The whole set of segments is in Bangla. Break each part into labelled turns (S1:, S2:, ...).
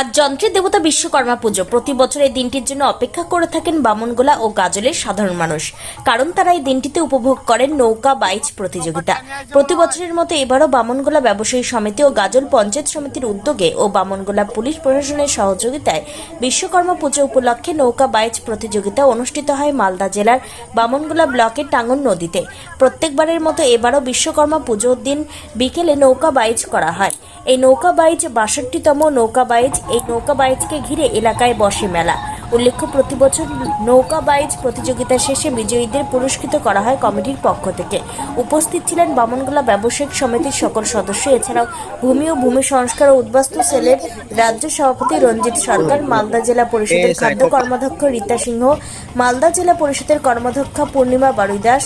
S1: আজ যন্ত্রের দেবতা বিশ্বকর্মা পুজো। প্রতি বছর এই দিনটির জন্য অপেক্ষা করে থাকেন বামনগোলা ও গাজলের সাধারণ মানুষ। কারণ তারা এই দিনটিতে উপভোগ করেন নৌকা, বাইচ প্রতিযোগিতা। প্রতি বছরের মতো এবারও বামনগোলা ব্যবসায়ী সমিতি ও গাজল পঞ্চায়েত সমিতির উদ্যোগে ও বামনগোলা পুলিশ প্রশাসনের সহযোগিতায় বিশ্বকর্মা পুজো উপলক্ষে নৌকা, বাইচ প্রতিযোগিতা অনুষ্ঠিত হয় মালদা জেলার বামনগোলা ব্লকের টাঙ্গন নদীতে। প্রত্যেকবারের মতো এবারও বিশ্বকর্মা পুজোর দিন বিকেলে নৌকা, বাইচ করা হয়। এই নৌকা, বাইচ বাষট্টিতম নৌকা, বাইচ এই নৌকা বাইচকে ঘিরে এলাকায় বসে মেলা। উল্লেখ্য প্রতি বছর নৌকা বাইচ প্রতিযোগিতা শেষে বিজয়ীদের পুরস্কৃত করা হয় কমিটির পক্ষ থেকে। উপস্থিত ছিলেন বামনগোলা ব্যবসায়িক সমিতির সকল সদস্য। এছাড়াও ভূমি ও ভূমি সংস্কার ও উদ্বাস্তু সেলের রাজ্য সভাপতি রঞ্জিত সরকার মালদা জেলা পরিষদের খাদ্য কর্মাধ্যক্ষ রীতা সিংহ মালদা জেলা পরিষদের কর্মাধ্যক্ষ পূর্ণিমা বারুইদাস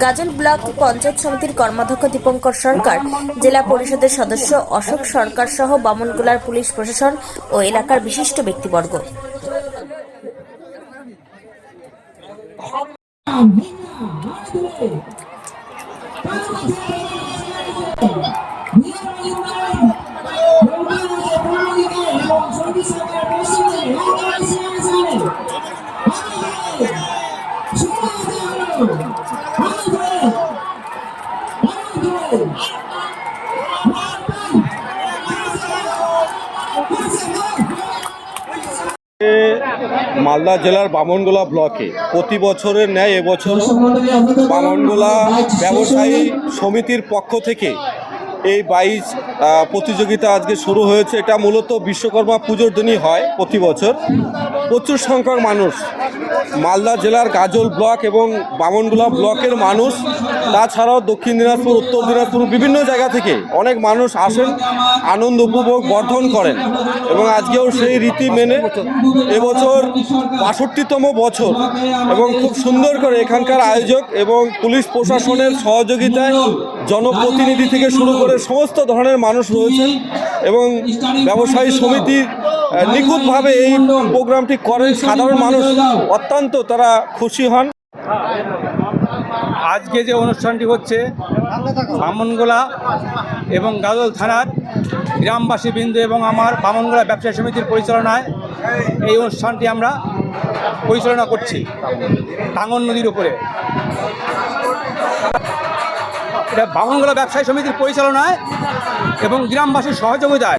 S1: গাজল ব্লক পঞ্চায়েত সমিতির কর্মাধ্যক্ষ দীপঙ্কর সরকার, জেলা পরিষদের সদস্য অশোক সরকার সহ বামনগোলার পুলিশ প্রশাসন ও এলাকার বিশিষ্ট ব্যক্তিবর্গ।
S2: মালদা জেলার বামনগোলা ব্লকে প্রতি বছরের ন্যায় এবছর বামনগোলা ব্যবসায়ী সমিতির পক্ষ থেকে এই বাইশ প্রতিযোগিতা আজকে শুরু হয়েছে। এটা মূলত বিশ্বকর্মা পুজোর দিনই হয় প্রতি বছর। প্রচুর সংখ্যক মানুষ। মালদা জেলার গাজল ব্লক এবং বামনগোলা ব্লকের মানুষ। তাছাড়াও দক্ষিণ দিনাজপুর, উত্তর দিনাজপুর, বিভিন্ন জায়গা থেকে অনেক মানুষ আসেন, আনন্দ উপভোগ বর্ধন করেন এবং আজকেও সেই রীতি মেনে এবছর বাষট্টিতম বছর এবং খুব সুন্দর করে এখানকার আয়োজক এবং পুলিশ প্রশাসনের সহযোগিতায় জনপ্রতিনিধি থেকে শুরু করে সমস্ত ধরনের মানুষ রয়েছেন এবং ব্যবসায়ী সমিতির নিখুঁতভাবে এই প্রোগ্রামটি করেন। সাধারণ মানুষ অত্যন্ত তারা খুশি হন।
S3: আজকে যে অনুষ্ঠানটি হচ্ছে, বামনগোলা এবং গাজল থানার গ্রামবাসী বিন্দু এবং আমার বামনগোলা ব্যবসায়ী সমিতির পরিচালনায় এই অনুষ্ঠানটি আমরা পরিচালনা করছি, টাঙ্গন নদীর উপরে। এটা বামনগোলা ব্যবসায়ী সমিতির পরিচালনায় এবং গ্রামবাসীর সহযোগিতায়।